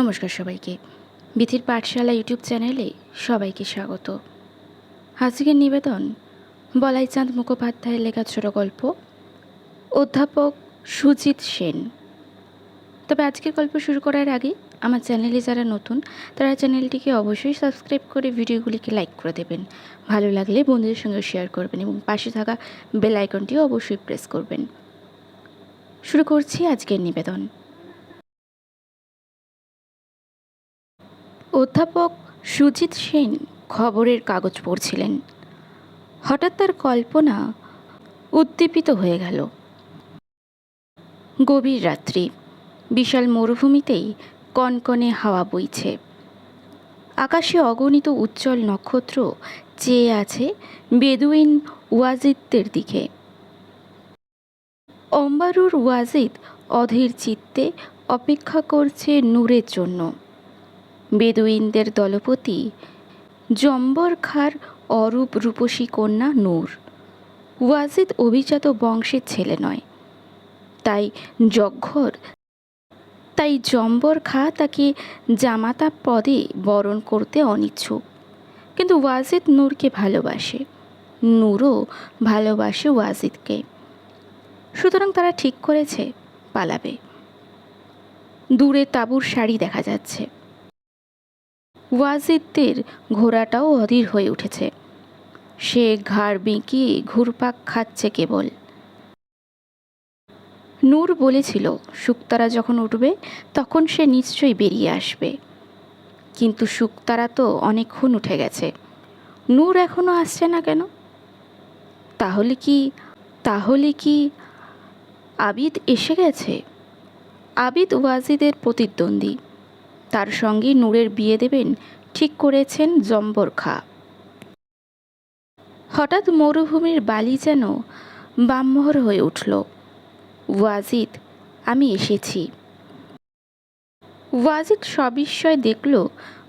নমস্কার সবাইকে। বিথির পাঠশালা ইউটিউব চ্যানেলে সবাইকে স্বাগত। আজকের নিবেদন বলাইচাঁদ মুখোপাধ্যায়ের লেখা ছোট গল্প, অধ্যাপক সুজিত সেন। তবে আজকের গল্প শুরু করার আগে আমার চ্যানেলে যারা নতুন, তারা চ্যানেলটিকে অবশ্যই সাবস্ক্রাইব করে ভিডিওগুলিকে লাইক করে দেবেন। ভালো লাগলে বন্ধুদের সঙ্গে শেয়ার করবেন এবং পাশে থাকা বেল আইকনটিও অবশ্যই প্রেস করবেন। শুরু করছি আজকের নিবেদন। অধ্যাপক সুজিত সেন খবরের কাগজ পড়ছিলেন। হঠাৎ তার কল্পনা উদ্দীপিত হয়ে গেল। গভীর রাত্রি। বিশাল মরুভূমিতেই কনকনে হাওয়া বইছে। আকাশে অগণিত উজ্জ্বল নক্ষত্র চেয়ে আছে বেদুইন ওয়াজিদদের দিকে। অম্বারুর ওয়াজিদ অধীর চিত্তে অপেক্ষা করছে নূরের জন্য। বেদুইনদের দলপতি। জম্বর খার অরূপ রূপসী কন্যা নূর। ওয়াজিদ অভিজাত বংশের ছেলে নয়। তাই যজ্ঞর তাই জম্বর খা তাকে জামাতা পদে বরণ করতে অনিচ্ছুক। কিন্তু ওয়াজিদ নূরকে ভালোবাসে। নূরও ভালোবাসে ওয়াজিদকে। সুতরাং তারা ঠিক করেছে, পালাবে। দূরে তাঁবুর শাড়ি দেখা যাচ্ছে। ওয়াজিদদের ঘোড়াটাও অধীর হয়ে উঠেছে। সে ঘাড় বেঁকিয়ে ঘুরপাক খাচ্ছে কেবল। নূর বলেছিল, শুক্তারা যখন উঠবে, তখন সে নিশ্চয়ই বেরিয়ে আসবে। কিন্তু শুক্তারা তো অনেকক্ষণ উঠে গেছে। নূর এখনও আসছে না কেন? তাহলে কি তাহলে কি আবিদ এসে গেছে? আবিদ ওয়াজিদের প্রতিদ্বন্দ্বী। তার সঙ্গে নূরের বিয়ে দেবেন, ঠিক করেছেন জম্বর খা হঠাৎ মরুভূমির বালি যেন বাম্মহর হয়ে উঠল। ওয়াজিদ, আমি এসেছি। ওয়াজিদ সবিস্ময় দেখল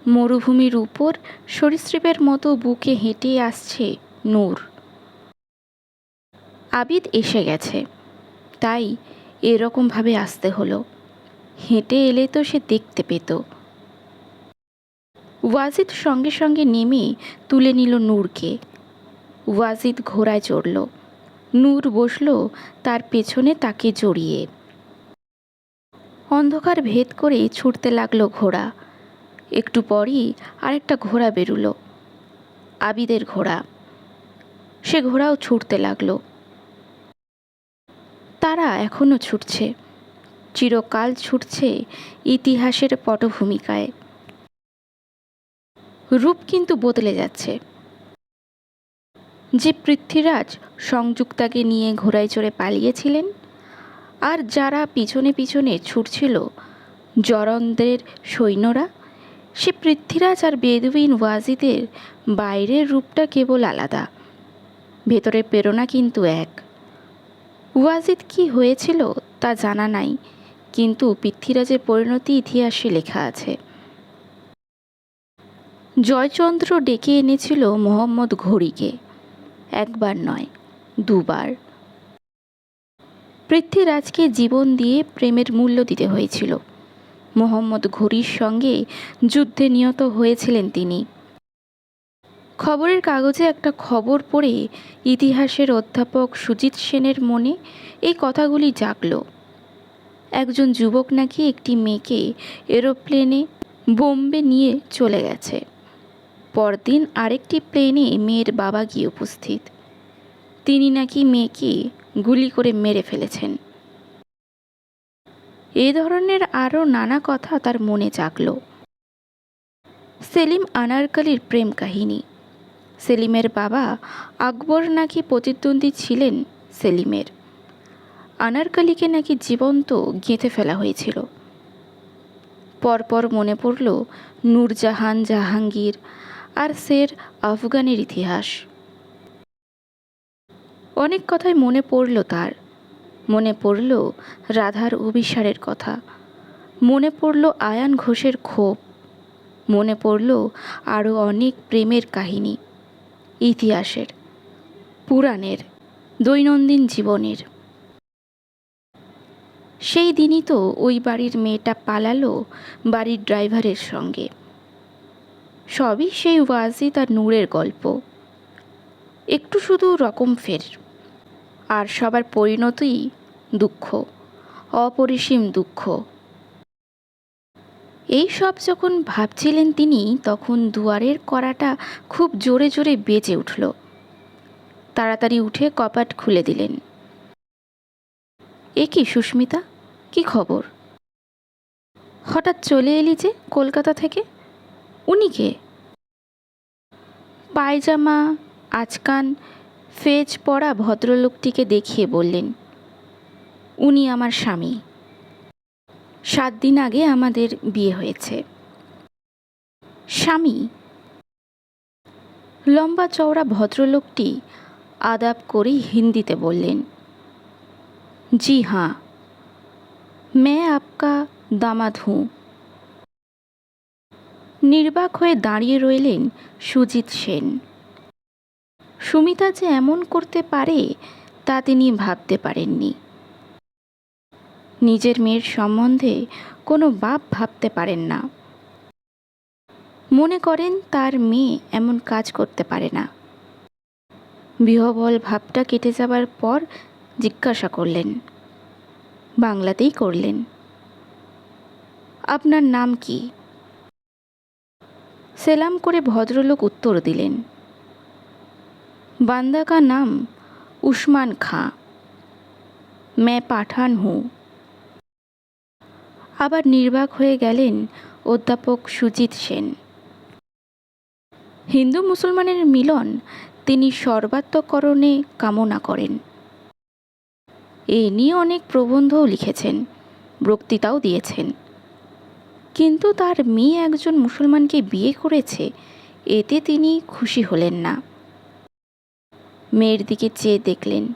মরুভূমির উপর সরীসৃপের মতো বুকে হেঁটে আসছে নূর। আবিদ এসে গেছে। তাই এরকমভাবে আসতে হলো। হেঁটে এলে তো সে দেখতে পেত। ওয়াজিদ সঙ্গে সঙ্গে নেমে তুলে নিল নূরকে। ওয়াজিদ ঘোড়ায় চড়ল। নূর বসল তার পেছনে তাকে জড়িয়ে। অন্ধকার ভেদ করে ছুটতে লাগল ঘোড়া। একটু পরই আরেকটা ঘোড়া বেরুলো। আবিদের ঘোড়া। সে ঘোড়াও ছুটতে লাগল। তারা এখনও ছুটছে। চিরকাল ছুটছে ইতিহাসের পটভূমিকায়। রূপ কিন্তু বদলে যাচ্ছে। যে পৃথ্বীরাজ সংযুক্তাকে নিয়ে ঘোড়ায় চড়ে পালিয়েছিলেন, আর যারা পিছনে পিছনে ছুটছিল জরন্দের সৈন্যরা, সে পৃথ্বীরাজ আর বেদুইন ওয়াজিদের বাইরের রূপটা কেবল আলাদা। ভেতরের প্রেরণা কিন্তু এক। ওয়াজিদ কি হয়েছিল তা জানা নাই। কিন্তু পৃথ্বীরাজের পরিণতি ইতিহাসে লেখা আছে। জয়চন্দ্র ডেকে এনেছিল মোহাম্মদ ঘড়িকে। একবার নয়, দুবার। পৃথ্বীরাজকে জীবন দিয়ে প্রেমের মূল্য দিতে হয়েছিল। মোহাম্মদ ঘড়ির সঙ্গে যুদ্ধে নিহত হয়েছিলেন তিনি। খবরের কাগজে একটা খবর পড়ে ইতিহাসের অধ্যাপক সুজিত সেনের মনে এই কথাগুলি জাগলো। একজন যুবক নাকি একটি মেয়েকে এরোপ্লেনে বোম্বে নিয়ে চলে গেছে। পরদিন আরেকটি প্লেনে মেয়ের বাবা গিয়ে উপস্থিত। তিনি নাকি মেয়েকে গুলি করে মেরে ফেলেছেন। এ ধরনের আরও নানা কথা তার মনে জাগল। সেলিম আনারকালির প্রেম কাহিনী। সেলিমের বাবা আকবর নাকি প্রতিদ্বন্দ্বী ছিলেন সেলিমের। আনারকালিকে নাকি জীবন্ত গেঁথে ফেলা হয়েছিল। পরপর মনে পড়ল নূরজাহান জাহাঙ্গীর আর শের আফগানের ইতিহাস। অনেক কথাই মনে পড়ল তার। মনে পড়ল রাধার অভিসারের কথা। মনে পড়ল আয়ান ঘোষের ক্ষোভ। মনে পড়ল আরও অনেক প্রেমের কাহিনী। ইতিহাসের, পুরাণের, দৈনন্দিন জীবনের। সেই দিনই তো ওই বাড়ির মেয়েটা পালালো বাড়ির ড্রাইভারের সঙ্গে। সবই সেই ওয়াজি তার নূরের গল্প। একটু শুধু রকম ফের। আর সবার পরিণতই দুঃখ, অপরিসীম দুঃখ। এই সব যখন ভাবছিলেন তিনি, তখন দুয়ারের কড়াটা খুব জোরে জোরে বেজে উঠল। তাড়াতাড়ি উঠে কপাট খুলে দিলেন। এ কি সুস্মিতা? কি খবর? হঠাৎ চলে এলি যে কলকাতা থেকে? উনি কে? পায়জামা আজকান ফেজ পরা ভদ্রলোকটিকে দেখিয়ে বললেন, উনি আমার স্বামী। সাত দিন আগে আমাদের বিয়ে হয়েছে। স্বামী? লম্বা চওড়া ভদ্রলোকটি আদাব করেই হিন্দিতে বললেন, জি हाँ मैं आपका दामाद हूँ নির্বাক হয়ে দাঁড়িয়ে রইলেন সুজিত সেন সুমিতা যে এমন করতে পারে তা তিনি ভাবতে পারেননি নিজের মেয়ের সম্বন্ধে কোনো বাপ ভাবতে পারেন না মনে করেন তার মেয়ে এমন কাজ করতে পারে না বিহবল ভাবটা কেটে যাবার পর জিজ্ঞাসা করলেন বাংলাতেই করলেন। আপনার নাম কি? সেলাম করে ভদ্রলোক উত্তর দিলেন, বান্দা কা নাম উসমান খাঁ। मैं পাঠান হুঁ। আবার নির্বাক হয়ে গেলেন অধ্যাপক সুজিত সেন। হিন্দু মুসলমানের মিলন তিনি সর্বাত্মকরণে কামনা করেন। এ নিয়ে অনেক প্রবন্ধও লিখেছেন, বক্তৃতাও দিয়েছেন। কিন্তু তার মেয়ে একজন মুসলমানকে বিয়ে করেছে, এতে তিনি খুশি হলেন না। মেয়ের দিকে চেয়ে দেখলেন।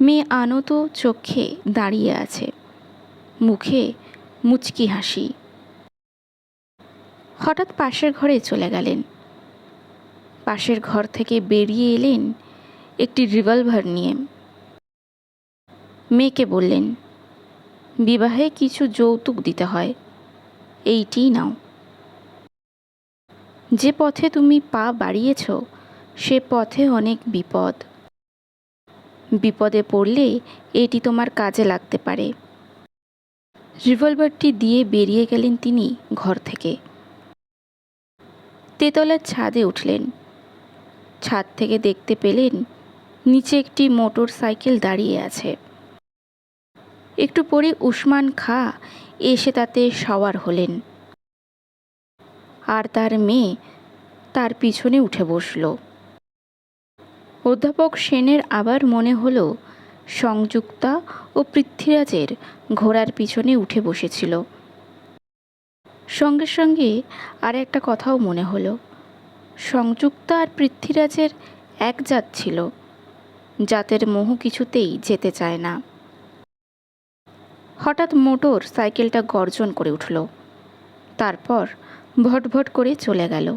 মেয়ে আনত চোখে দাঁড়িয়ে আছে, মুখে মুচকি হাসি। হঠাৎ পাশের ঘরে চলে গেলেন। পাশের ঘর থেকে বেরিয়ে এলেন একটি রিভলভার নিয়ে। মেয়েকে বললেন, বিবাহে কিছু যৌতুক দিতে হয়, এইটিই নাও। যে পথে তুমি পা বাড়িয়েছ, সে পথে অনেক বিপদ। বিপদে পড়লে এটি তোমার কাজে লাগতে পারে। রিভলভারটি দিয়ে বেরিয়ে গেলেন তিনি ঘর থেকে। তেতলার ছাদে উঠলেন। ছাদ থেকে দেখতে পেলেন, নিচে একটি মোটর সাইকেল দাঁড়িয়ে আছে। একটু পরে উসমান খা এসে তাতে সওয়ার হলেন। আর তার মেয়ে তার পিছনে উঠে বসল। অধ্যাপক সেনের আবার মনে হলো, সংযুক্তা ও পৃথ্বীরাজের ঘোড়ার পিছনে উঠে বসেছিল। সঙ্গে সঙ্গে আর একটা কথাও মনে হলো, সংযুক্তা আর পৃথ্বীরাজের এক জাত ছিল জাতের মোহ কিছুতেই যেতে চায় না। হঠাৎ মোটর সাইকেলটা গর্জন করে উঠল। তারপর ভটভট করে চলে গেল।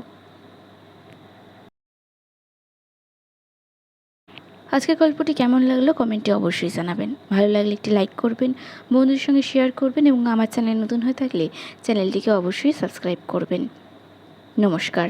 আজকের গল্পটি কেমন লাগল কমেন্টে অবশ্যই জানাবেন। ভালো লাগলে একটি লাইক করবেন, বন্ধুদের সঙ্গে শেয়ার করবেন এবং আমার চ্যানেল নতুন হয়ে থাকলে চ্যানেলটিকে অবশ্যই সাবস্ক্রাইব করবেন। নমস্কার।